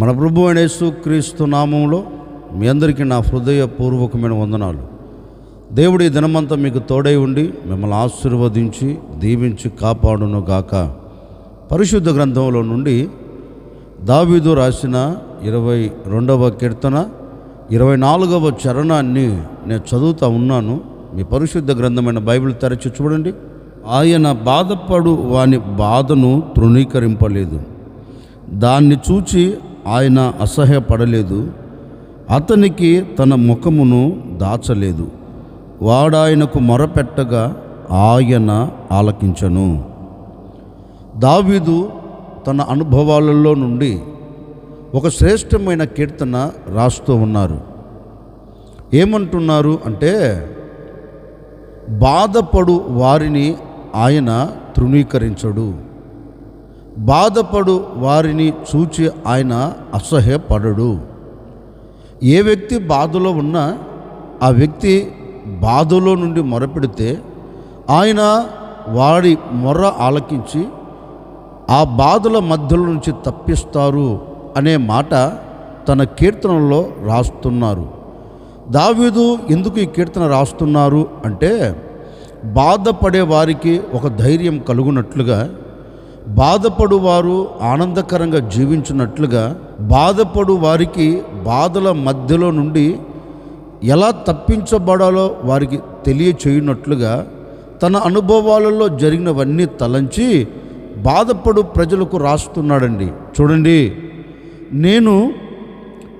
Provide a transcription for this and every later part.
మన ప్రభు అయిన యేసుక్రీస్తు నామంలో మీ అందరికీ నా హృదయపూర్వకమైన వందనాలు. దేవుడి దినమంతా మీకు తోడై ఉండి మిమ్మల్ని ఆశీర్వదించి దీవించి కాపాడును గాక. పరిశుద్ధ గ్రంథంలో నుండి దావీదు రాసిన ఇరవై రెండవ కీర్తన ఇరవై నాలుగవ చరణాన్ని నేను చదువుతూ ఉన్నాను. మీ పరిశుద్ధ గ్రంథమైన బైబిల్ తెరచి చూడండి. ఆయన బాధపడు వాని బాధను తృణీకరింపలేదు. దాన్ని చూచి ఆయన అసహ్యపడలేదు. అతనికి తన ముఖమును దాచలేదు. వాడాయనకు మొరపెట్టగా ఆయన ఆలకించను. దావీదు తన అనుభవాలలో నుండి ఒక శ్రేష్టమైన కీర్తన రాస్తూ ఉన్నారు. ఏమంటున్నారు అంటే బాధపడు వారిని ఆయన తృణీకరించడు. బాధపడు వారిని చూచి ఆయన అసహ్యపడడు. ఏ వ్యక్తి బాధలో ఉన్నా ఆ వ్యక్తి బాధలో నుండి మొరపెడితే ఆయన వాడి మొర్ర ఆలకించి ఆ బాధల మధ్యలో నుంచి తప్పిస్తారు అనే మాట తన కీర్తనలో రాస్తున్నారు. దావీదు ఎందుకు ఈ కీర్తన రాస్తున్నారు అంటే బాధపడే వారికి ఒక ధైర్యం కలుగునట్లుగా బాధపడు వారు ఆనందకరంగా జీవించినట్లుగా బాధపడు వారికి బాధల మధ్యలో నుండి ఎలా తప్పించబడాలో వారికి తెలియచేయునట్లుగా తన అనుభవాలలో జరిగినవన్నీ తలంచి బాధపడు ప్రజలకు రాస్తున్నాడండి. చూడండి. నేను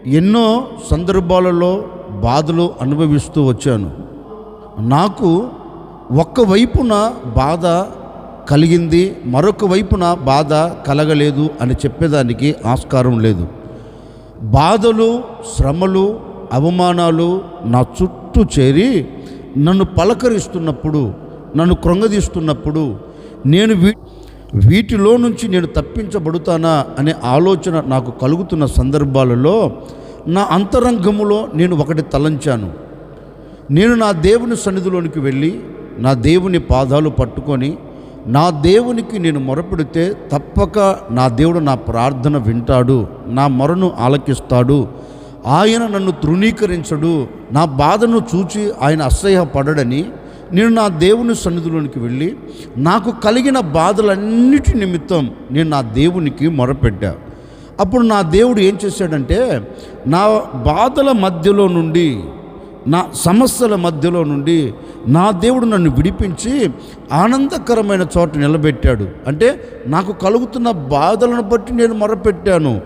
ఎన్నో సందర్భాలలో బాధలు అనుభవిస్తూ వచ్చాను. నాకు ఒక్క వైపున బాధ కలిగింది మరొక వైపున బాధ కలగలేదు అని చెప్పేదానికి ఆస్కారం లేదు. బాధలు శ్రమలు అవమానాలు నా చుట్టూ చేరి నన్ను పలకరిస్తున్నప్పుడు నన్ను కృంగదీస్తున్నప్పుడు నేను వీ వీటిలో నుంచి నేను తప్పించబడుతానా అనే ఆలోచన నాకు కలుగుతున్న సందర్భాలలో నా అంతరంగములో నేను ఒకటి తలంచాను. నేను నా దేవుని సన్నిధిలోనికి వెళ్ళి నా దేవుని పాదాలు పట్టుకొని నా దేవునికి నేను మొరపెడితే తప్పక నా దేవుడు నా ప్రార్థన వింటాడు నా మొరను ఆలకిస్తాడు ఆయన నన్ను తృణీకరించడు నా బాధను చూచి ఆయన అసహ్యపడడని నేను నా దేవుని సన్నిధిలోనికి వెళ్ళి నాకు కలిగిన బాధలన్నిటి నిమిత్తం నేను నా దేవునికి మొరపెట్టా. అప్పుడు నా దేవుడు ఏం చేశాడంటే నా బాధల మధ్యలో నుండి నా సమస్యల మధ్యలో నుండి నా దేవుడు నన్ను విడిపించి ఆనందకరమైన చోట నిలబెట్టాడు. అంటే నాకు కలుగుతున్న బాధలను బట్టి నేను మొరపెట్టాను.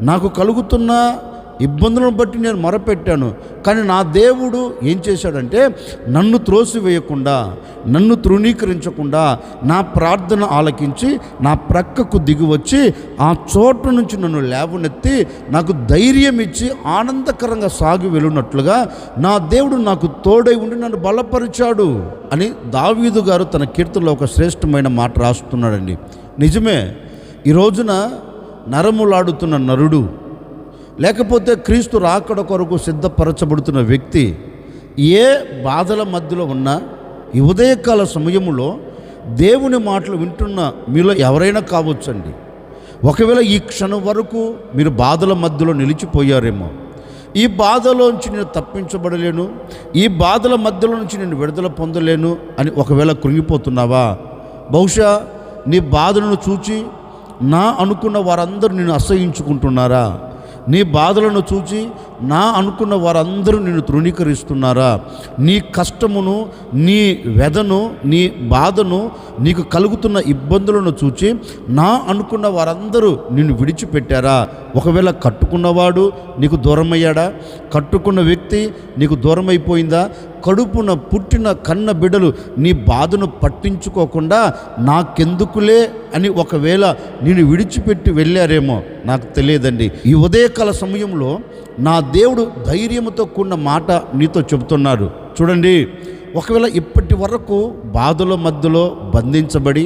నాకు కలుగుతున్న ఇబ్బందులను బట్టి నేను మొరపెట్టాను. కానీ నా దేవుడు ఏం చేశాడంటే నన్ను త్రోసివేయకుండా నన్ను తృణీకరించకుండా నా ప్రార్థన ఆలకించి నా ప్రక్కకు దిగి వచ్చి ఆ చోటు నుంచి నన్ను లేవనెత్తి నాకు ధైర్యం ఇచ్చి ఆనందకరంగా సాగి వెళ్ళినట్లుగా నా దేవుడు నాకు తోడై ఉండి నన్ను బలపరిచాడు అని దావీదు గారు తన కీర్తనలో ఒక శ్రేష్టమైన మాట రాస్తున్నాడండి. నిజమే ఈ రోజున నరములాడుతున్న నరుడు లేకపోతే క్రీస్తు రాకడ కొరకు సిద్ధపరచబడుతున్న వ్యక్తి ఏ బాధల మధ్యలో ఉన్నా ఈ ఉదయకాల సమయంలో దేవుని మాటలు వింటున్న మీలో ఎవరైనా కావచ్చండి. ఒకవేళ ఈ క్షణం వరకు మీరు బాధల మధ్యలో నిలిచిపోయారేమో ఈ బాధలోంచి నేను తప్పించబడలేను ఈ బాధల మధ్యలో నుంచి నేను విడుదల పొందలేను అని ఒకవేళ కృంగిపోతున్నావా? బహుశా నీ బాధలను చూచి నా అనుకున్న వారందరూ నేను అసహించుకుంటున్నారా నీ బాధలను చూచి నా అనుకున్న వారందరూ నిన్ను తృణీకరిస్తున్నారా? నీ కష్టమును నీ వెదను నీ బాధను నీకు కలుగుతున్న ఇబ్బందులను చూచి నా అనుకున్న వారందరూ నిన్ను విడిచిపెట్టారా? ఒకవేళ కట్టుకున్నవాడు నీకు దూరమయ్యాడా? కట్టుకున్న వ్యక్తి నీకు దూరమైపోయిందా? కడుపున పుట్టిన కన్న బిడ్డలు నీ బాధను పట్టించుకోకుండా నాకెందుకులే అని ఒకవేళ నేను విడిచిపెట్టి వెళ్ళారేమో నాకు తెలియదండి. ఈ ఉదయకాల సమయంలో నా దేవుడు ధైర్యంతో కూడిన మాట నీతో చెబుతున్నారు చూడండి ఒకవేళ ఇప్పటి వరకు బాధల మధ్యలో బంధించబడి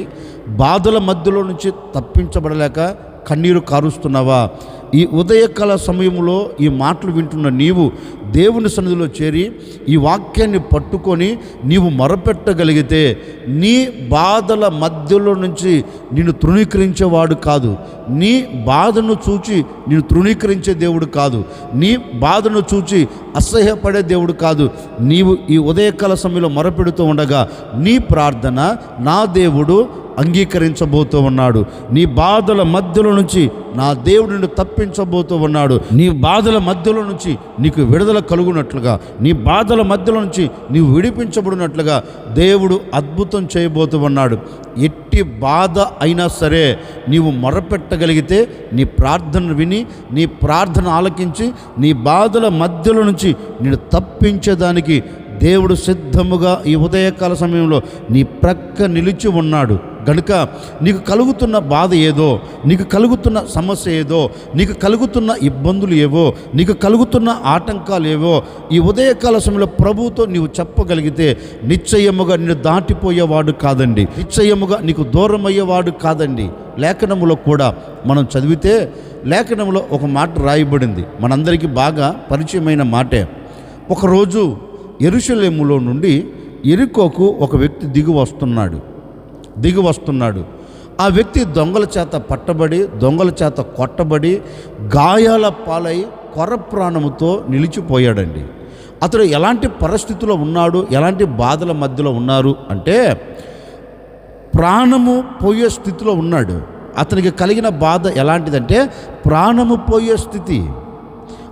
బాధల మధ్యలో నుంచి తప్పించబడలేక కన్నీరు కారుస్తున్నావా? ఈ ఉదయకాల సమయంలో ఈ మాటలు వింటున్న నీవు దేవుని సన్నిధిలో చేరి ఈ వాక్యాన్ని పట్టుకొని నీవు మొరపెట్టగలిగితే నీ బాధల మధ్యలో నుంచి నిన్ను తృణీకరించేవాడు కాదు. నీ బాధను చూచి నిన్ను తృణీకరించే దేవుడు కాదు. నీ బాధను చూచి అసహ్యపడే దేవుడు కాదు. నీవు ఈ ఉదయకాల సమయంలో మొరపెడుతూ ఉండగా నీ ప్రార్థన నా దేవుడు అంగీకరించబోతూ ఉన్నాడు. నీ బాధల మధ్యలో నుంచి నా దేవుడు నిన్ను తప్పించబోతూ ఉన్నాడు. నీ బాధల మధ్యలో నుంచి నీకు విడుదల కలుగునట్లుగా నీ బాధల మధ్యలో నుంచి నీవు విడిపించబడినట్లుగా దేవుడు అద్భుతం చేయబోతూ ఉన్నాడు. ఎట్టి బాధ అయినా సరే నీవు మొరపెట్టగలిగితే నీ ప్రార్థన విని నీ ప్రార్థన ఆలకించి నీ బాధల మధ్యలో నుంచి నేను తప్పించేదానికి దేవుడు సిద్ధముగా ఈ ఉదయకాల సమయంలో నీ ప్రక్క నిలిచి ఉన్నాడు. గనుక నీకు కలుగుతున్న బాధ ఏదో నీకు కలుగుతున్న సమస్య ఏదో నీకు కలుగుతున్న ఇబ్బందులు ఏవో నీకు కలుగుతున్న ఆటంకాలు ఏవో ఈ ఉదయకాల సమయంలో ప్రభువుతో నీవు చెప్పగలిగితే నిశ్చయముగా నిన్ను దాటిపోయేవాడు కాదండి. నిశ్చయముగా నీకు దూరం అయ్యేవాడు కాదండి. లేఖనములో కూడా మనం చదివితే లేఖనంలో ఒక మాట రాయబడింది. మనందరికీ బాగా పరిచయమైన మాటే. ఒకరోజు ఎరుషలేములో నుండి ఎరుకోకు ఒక వ్యక్తి దిగి వస్తున్నాడు. దిగి వస్తున్నాడు. ఆ వ్యక్తి దొంగల చేత పట్టబడి దొంగల చేత కొట్టబడి గాయాల పాలై కొర ప్రాణముతో నిలిచిపోయాడండి. అతడు ఎలాంటి పరిస్థితిలో ఉన్నాడు? ఎలాంటి బాధల మధ్యలో ఉన్నారు? అంటే ప్రాణము పోయే స్థితిలో ఉన్నాడు. అతనికి కలిగిన బాధ ఎలాంటిదంటే ప్రాణము పోయే స్థితి.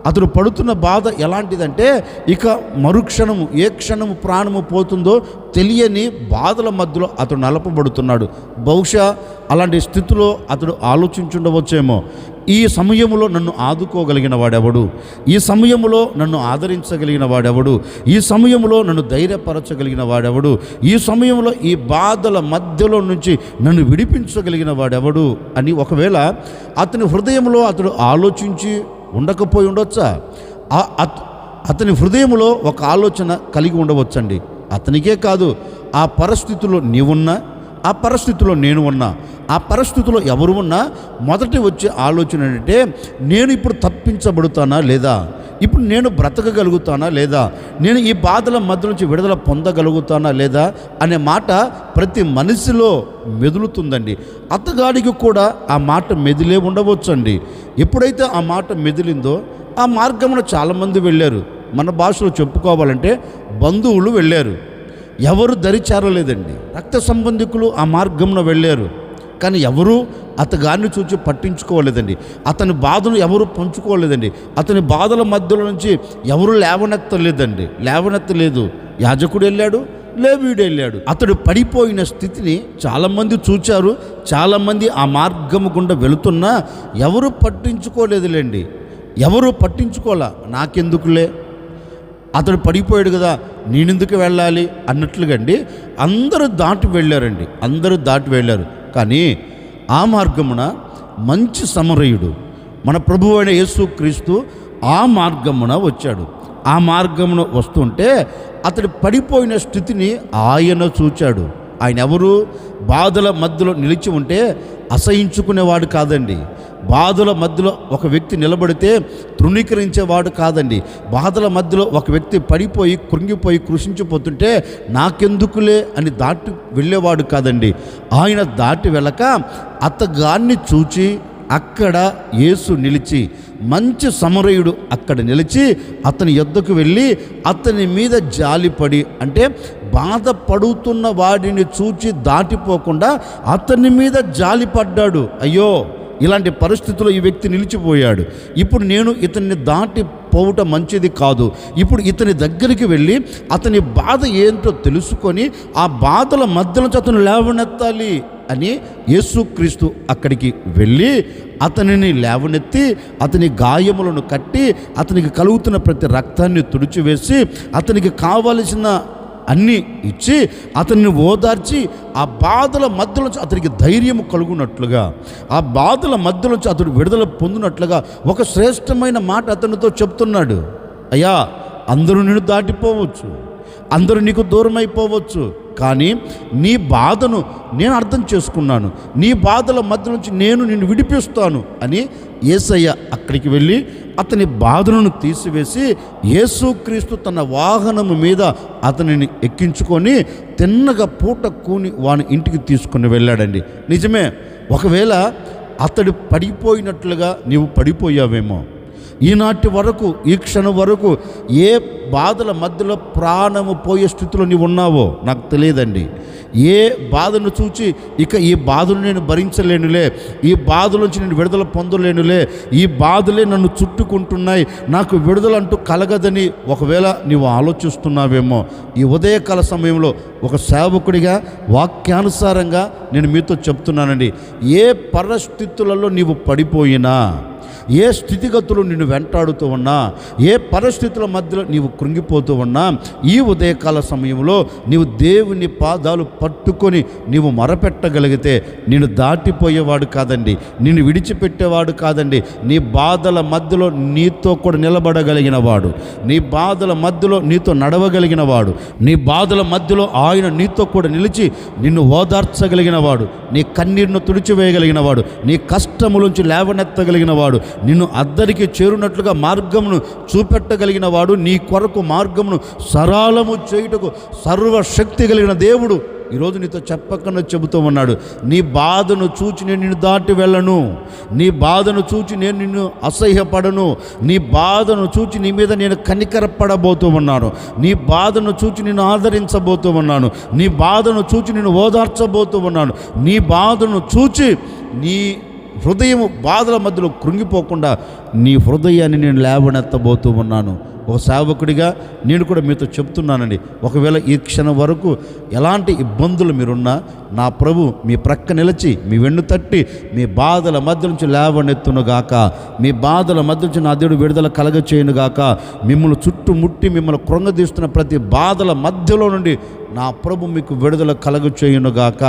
అతడు పడుతున్న బాధ ఎలాంటిదంటే ఇక మరుక్షణము ఏ క్షణము ప్రాణము పోతుందో తెలియని బాధల మధ్యలో అతడు నలపబడుతున్నాడు. బహుశా అలాంటి స్థితిలో అతడు ఆలోచించుండవచ్చేమో. ఈ సమయంలో నన్ను ఆదుకోగలిగిన వాడెవడు? ఈ సమయంలో నన్ను ఆదరించగలిగిన వాడెవడు? ఈ సమయంలో నన్ను ధైర్యపరచగలిగిన వాడెవడు? ఈ సమయంలో ఈ బాధల మధ్యలో నుంచి నన్ను విడిపించగలిగిన వాడెవడు? అని ఒకవేళ అతని హృదయంలో అతడు ఆలోచించి ఉండకపోయి ఉండొచ్చా? ఆ- అత- అతని హృదయంలో ఒక ఆలోచన కలిగి ఉండవచ్చండి. అతనికే కాదు ఆ పరిస్థితిలో నీవున్నా ఆ పరిస్థితిలో నేను ఉన్నా ఆ పరిస్థితిలో ఎవరు ఉన్నా మొదటి వచ్చే ఆలోచన ఏంటంటే నేను ఇప్పుడు తప్పించబడుతానా లేదా? ఇప్పుడు నేను బ్రతకగలుగుతానా లేదా? నేను ఈ బాధల మధ్య నుంచి విడుదల పొందగలుగుతానా లేదా? అనే మాట ప్రతి మనిషిలో మెదులుతుందండి. అత్తగాడికి కూడా ఆ మాట మెదిలే ఉండవచ్చండి. ఎప్పుడైతే ఆ మాట మెదిలిందో ఆ మార్గంలో చాలామంది వెళ్ళారు. మన భాషలో చెప్పుకోవాలంటే బంధువులు వెళ్ళారు. ఎవరు దరిచారలేదండి. రక్త సంబంధికులు ఆ మార్గంలో వెళ్ళారు. కానీ ఎవరు అతగాన్ని చూచి పట్టించుకోలేదండి. అతని బాధను ఎవరు పంచుకోలేదండి. అతని బాధల మధ్యలో నుంచి ఎవరు లేవనెత్తలేదండి. లేవనెత్తలేదు. యాజకుడు వెళ్ళాడు లేవీడు వెళ్ళాడు. అతడు పడిపోయిన స్థితిని చాలామంది చూచారు. చాలామంది ఆ మార్గము గుండా వెళుతున్నా ఎవరు పట్టించుకోలేదులేండి. ఎవరు పట్టించుకోలే నాకెందుకులే? అతడు పడిపోయాడు కదా నేనెందుకు వెళ్ళాలి? అన్నట్లుగా అండి అందరూ దాటి వెళ్ళారండి. అందరూ దాటి వెళ్ళారు. కానీ ఆ మార్గమున మంచి సమరయుడు మన ప్రభు అయిన యేసు క్రీస్తు ఆ మార్గమున వచ్చాడు. ఆ మార్గమున వస్తుంటే అతడు పడిపోయిన స్థితిని ఆయన చూచాడు. ఆయన ఎవరు బాధల మధ్యలో నిలిచి ఉంటే అసహించుకునేవాడు కాదండి. బాధల మధ్యలో ఒక వ్యక్తి నిలబడితే తృణీకరించేవాడు కాదండి. బాధల మధ్యలో ఒక వ్యక్తి పడిపోయి కృంగిపోయి కృషించిపోతుంటే నాకెందుకులే అని దాటి వెళ్ళేవాడు కాదండి. ఆయన దాటి వెళ్ళక అతగాన్ని చూచి అక్కడ యేసు నిలిచి మంచి సమరయుడు అక్కడ నిలిచి అతని యొద్దకు వెళ్ళి అతని మీద జాలిపడి అంటే బాధపడుతున్న వాడిని చూచి దాటిపోకుండా అతని మీద జాలిపడ్డాడు. అయ్యో ఇలాంటి పరిస్థితుల్లో ఈ వ్యక్తి నిలిచిపోయాడు. ఇప్పుడు నేను ఇతన్ని దాటి మంచిది కాదు. ఇప్పుడు ఇతని దగ్గరికి వెళ్ళి అతని బాధ ఏంటో తెలుసుకొని ఆ బాధల మధ్యలో అతను లేవనెత్తాలి అని యేసుక్రీస్తు అక్కడికి వెళ్ళి అతనిని లేవనెత్తి అతని గాయములను కట్టి అతనికి కలుగుతున్న ప్రతి రక్తాన్ని తుడిచివేసి అతనికి కావలసిన అన్నీ ఇచ్చి అతన్ని ఓదార్చి ఆ బాధల మధ్య నుంచి అతనికి ధైర్యం కలుగునట్లుగా ఆ బాధల మధ్య నుంచి అతడు విడుదల పొందినట్లుగా ఒక శ్రేష్టమైన మాట అతనితో చెప్తున్నాడు. అయ్యా అందరూ నేను దాటిపోవచ్చు. అందరూ నీకు దూరం అయిపోవచ్చు కానీ నీ బాధను నేను అర్థం చేసుకున్నాను. నీ బాధల మధ్య నుంచి నేను నిన్ను విడిపిస్తాను అని ఏసయ్య అక్కడికి వెళ్ళి అతని బాధలను తీసివేసి యేసుక్రీస్తు తన వాహనము మీద అతనిని ఎక్కించుకొని తిన్నగా పూట కూని వాని ఇంటికి తీసుకుని వెళ్ళాడండి. నిజమే ఒకవేళ అతడు పడిపోయినట్లుగా నీవు పడిపోయావేమో. ఈనాటి వరకు ఈ క్షణం వరకు ఏ బాధల మధ్యలో ప్రాణము పోయే స్థితిలో నీవు ఉన్నావో నాకు తెలియదండి. ఏ బాధను చూచి ఇక ఈ బాధను నేను భరించలేనులే ఈ బాధ నుంచి నేను విడుదల పొందలేనులే ఈ బాధలే నన్ను చుట్టుకుంటున్నాయి నాకు విడుదల అంటూ కలగదని ఒకవేళ నీవు ఆలోచిస్తున్నావేమో ఈ ఉదయకాల సమయంలో ఒక సేవకుడిగా వాక్యానుసారంగా నేను మీతో చెప్తున్నానండి. ఏ పరిస్థితులలో నీవు పడిపోయినా ఏ స్థితిగతులు నిన్ను వెంటాడుతూ ఉన్నా ఏ పరిస్థితుల మధ్యలో నీవు కృంగిపోతూ ఉన్నా ఈ ఉదయకాల సమయంలో నీవు దేవుని పాదాలు పట్టుకొని నీవు మొరపెట్టగలిగితే నేను దాటిపోయేవాడు కాదండి నిన్ను విడిచిపెట్టేవాడు కాదండి నీ బాధల మధ్యలో నీతో కూడా నిలబడగలిగిన వాడు నీ బాధల మధ్యలో నీతో నడవగలిగిన వాడు నీ బాధల మధ్యలో ఆయన నీతో కూడా నిలిచి నిన్ను ఓదార్చగలిగిన వాడు నీ కన్నీరును తుడిచివేయగలిగిన వాడు నీ కష్టములోంచి లేవనెత్తగలిగిన వాడు నిన్ను అద్దరికి చేరునట్లుగా మార్గమును చూపెట్టగలిగిన వాడు నీ కొరకు మార్గమును సరళము చేయుటకు సర్వశక్తి కలిగిన దేవుడు. ఈరోజు నీతో చెప్పకుండా చెబుతూ ఉన్నాడు నీ బాధను చూచి నేను నిన్ను దాటి వెళ్ళను. నీ బాధను చూచి నేను నిన్ను అసహ్యపడను. నీ బాధను చూచి నీ మీద నేను కనికరపడబోతూ ఉన్నాను. నీ బాధను చూచి నేను ఆదరించబోతూ ఉన్నాను. నీ బాధను చూచి నేను ఓదార్చబోతూ ఉన్నాను. నీ బాధను చూచి నీ హృదయం బాధల మధ్యలో కృంగిపోకుండా నీ హృదయాన్ని నేను లేవనెత్తబోతూ ఉన్నాను. ఒక సేవకుడిగా నేను కూడా మీతో చెప్తున్నానండి. ఒకవేళ ఈ క్షణం వరకు ఎలాంటి ఇబ్బందులు మీరున్నా నా ప్రభు మీ ప్రక్క నిలిచి మీ వెన్ను తట్టి మీ బాధల మధ్య నుంచి లేవనెత్తునుగాక మీ బాధల మధ్య నుంచి నా దేవుడు విడుదల కలగచేయునుగాక మిమ్మల్ని చుట్టుముట్టి మిమ్మల్ని కృంగదీస్తున్న ప్రతి బాధల మధ్యలో నుండి నా ప్రభు మీకు విడుదల కలగ చేయునుగాక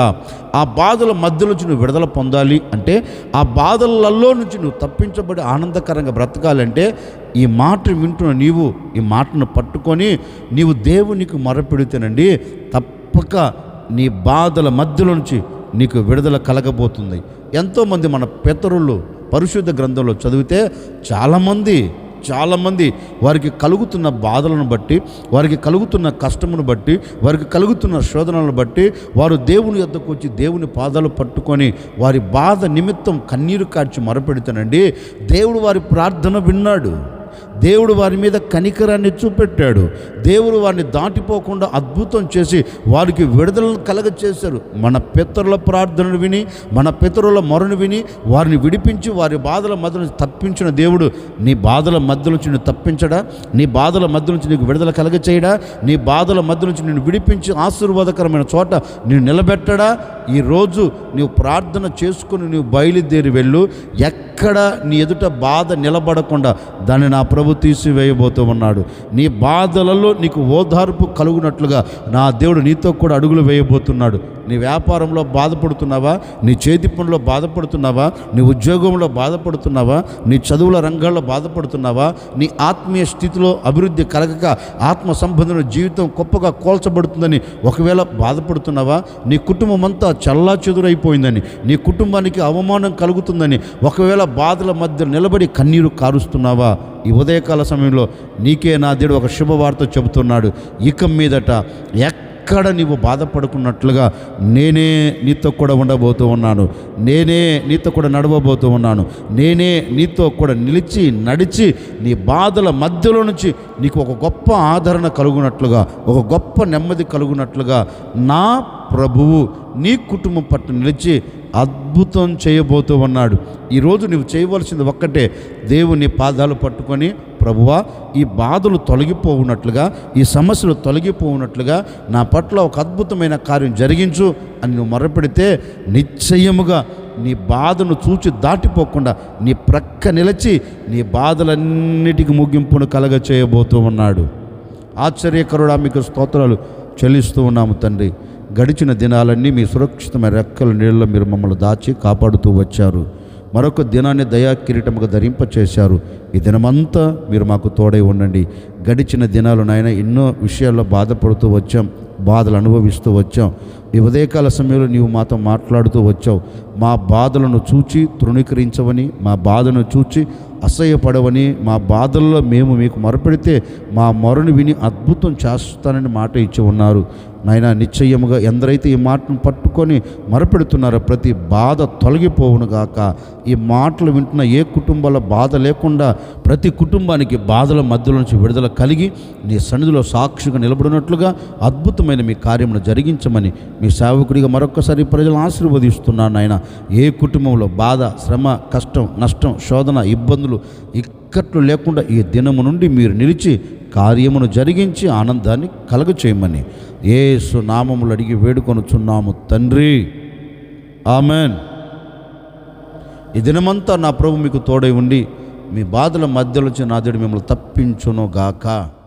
ఆ బాధల మధ్య నుంచి నువ్వు విడుదల పొందాలి అంటే ఆ బాధలలో నుంచి నువ్వు తప్పించబడి ఆనందకరంగా బ్రతకాలంటే ఈ మాట వింటున్న నీవు ఈ మాటను పట్టుకొని నీవు దేవునికి మొరపెడితేనండి. తప్పక నీ బాధల మధ్యలో నుంచి నీకు విడుదల కలగబోతుంది. ఎంతోమంది మన పితరులు పరిశుద్ధ గ్రంథంలో చదివితే చాలామంది చాలామంది వారికి కలుగుతున్న బాధలను బట్టి వారికి కలుగుతున్న కష్టమును బట్టి వారికి కలుగుతున్న శోధనలను బట్టి వారు దేవుని యొద్దకు వచ్చి దేవుని పాదాలు పట్టుకొని వారి బాధ నిమిత్తం కన్నీరు కార్చి మొరపెడుతానండి దేవుడు వారి ప్రార్థన విన్నాడు. దేవుడు వారి మీద కనికరాన్ని చూపెట్టాడు. దేవుడు వారిని దాటిపోకుండా అద్భుతం చేసి వారికి విడుదలను కలగ చేశారు మన పితరుల ప్రార్థనను విని మన పితరుల మొరను విని వారిని విడిపించి వారి బాధల మధ్య నుంచి తప్పించిన దేవుడు నీ బాధల మధ్య నుంచి నిన్ను తప్పించడా? నీ బాధల మధ్య నుంచి నీకు విడుదల కలగ చేయడా నీ బాధల మధ్య నుంచి నిన్ను విడిపించి ఆశీర్వాదకరమైన చోట నేను నిలబెట్టడా? ఈరోజు నీవు ప్రార్థన చేసుకుని నీవు బయలుదేరి వెళ్ళు. ఎక్కడ నీ ఎదుట బాధ నిలబడకుండా దాన్ని నా ప్రభు తీసివేయబోతూ ఉన్నాడు. నీ బాధలలో నీకు ఓదార్పు కలుగునట్లుగా నా దేవుడు నీతో కూడా అడుగులు వేయబోతున్నాడు. నీ వ్యాపారంలో బాధపడుతున్నావా? నీ చేతి పనులో బాధపడుతున్నావా? నీ ఉద్యోగంలో బాధపడుతున్నావా? నీ చదువుల రంగాల్లో బాధపడుతున్నావా? నీ ఆత్మీయ స్థితిలో అభివృద్ధి కలగక ఆత్మ సంబంధమైన జీవితం గొప్పగా కోల్చబడుతుందని ఒకవేళ బాధపడుతున్నావా? నీ కుటుంబం అంతా చల్లా చెదురైపోయిందని నీ కుటుంబానికి అవమానం కలుగుతుందని ఒకవేళ బాధల మధ్య నిలబడి కన్నీరు కారుస్తున్నావా? ఈ ఉదయకాల సమయంలో నీకే నా దేవుడు ఒక శుభవార్త చెబుతున్నాడు. ఇక మీదట ఎక్కడ నీవు బాధపడుకున్నట్లుగా నేనే నీతో కూడా ఉండబోతూ ఉన్నాను. నేనే నీతో కూడా నడవబోతూ ఉన్నాను. నేనే నీతో కూడా నిలిచి నడిచి నీ బాధల మధ్యలో నుంచి నీకు ఒక గొప్ప ఆదరణ కలుగునట్లుగా ఒక గొప్ప నెమ్మది కలుగునట్లుగా నా ప్రభువు నీ కుటుంబం పట్ల నిలిచి అద్భుతం చేయబోతూ ఉన్నాడు. ఈరోజు నువ్వు చేయవలసింది ఒక్కటే దేవుని పాదాలు పట్టుకొని ప్రభువా ఈ బాధలు తొలగిపోవునట్లుగా ఈ సమస్యలు తొలగిపోవునట్లుగా నా పట్ల ఒక అద్భుతమైన కార్యం జరిగించు అని నువ్వు మొరపెడితే నిశ్చయముగా నీ బాధను చూచి దాటిపోకుండా నీ ప్రక్క నిలిచి నీ బాధలన్నిటికి ముగింపును కలగ చేయబోతూ ఉన్నాడు. ఆశ్చర్యకరుడా మీకు స్తోత్రాలు చెల్లిస్తూ ఉన్నాము తండ్రి. గడిచిన దినాలన్నీ మీ సురక్షితమైన రెక్కల నీళ్ళలో మీరు మమ్మల్ని దాచి కాపాడుతూ వచ్చారు. మరొక దినాన్ని దయా కిరీటముగా ధరింపచేశారు. ఈ దినమంతా మీరు మాకు తోడై ఉండండి. గడిచిన దినాలు నాయన ఎన్నో విషయాల్లో బాధపడుతూ వచ్చాం. బాధలు అనుభవిస్తూ వచ్చాం. ఈ ఉదయకాల సమయంలో నీవు మాతో మాట్లాడుతూ వచ్చావు. మా బాధలను చూచి తృణీకరించవని మా బాధను చూచి అసహ్యపడవని మా బాధల్లో మేము మీకు మొరపెడితే మా మొరను విని అద్భుతం చేస్తానని మాట ఇచ్చి ఉన్నారు. నాయన నిశ్చయముగా ఎందరైతే ఈ మాటను పట్టుకొని మరపెడుతున్నారో ప్రతి బాధ తొలగిపోవును గాక. ఈ మాటలు వింటున్న ఏ కుటుంబాల బాధ లేకుండా ప్రతి కుటుంబానికి బాధల మధ్యలో నుంచి విడుదల కలిగి నీ సన్నిధిలో సాక్షిగా నిలబడినట్లుగా అద్భుతమైన మీ కార్యమును జరిగించమని మీ సేవకుడిగా మరొకసారి ప్రజలను ఆశీర్వదిస్తున్నాను ఆయన ఏ కుటుంబంలో బాధ శ్రమ కష్టం నష్టం శోధన ఇబ్బందులు ఇక్కట్లు లేకుండా ఈ దినము నుండి మీరు నిలిచి కార్యమును జరిగించి ఆనందాన్ని కలగ చేయమని ఏసు నామములు అడిగి వేడుకొనుచున్నాము తండ్రి. ఆమెన్. ఈ దినమంతా నా ప్రభు మీకు తోడై ఉండి మీ బాధల మధ్యలోంచి నా దేవుడు మిమ్మల్ని తప్పించును గాక.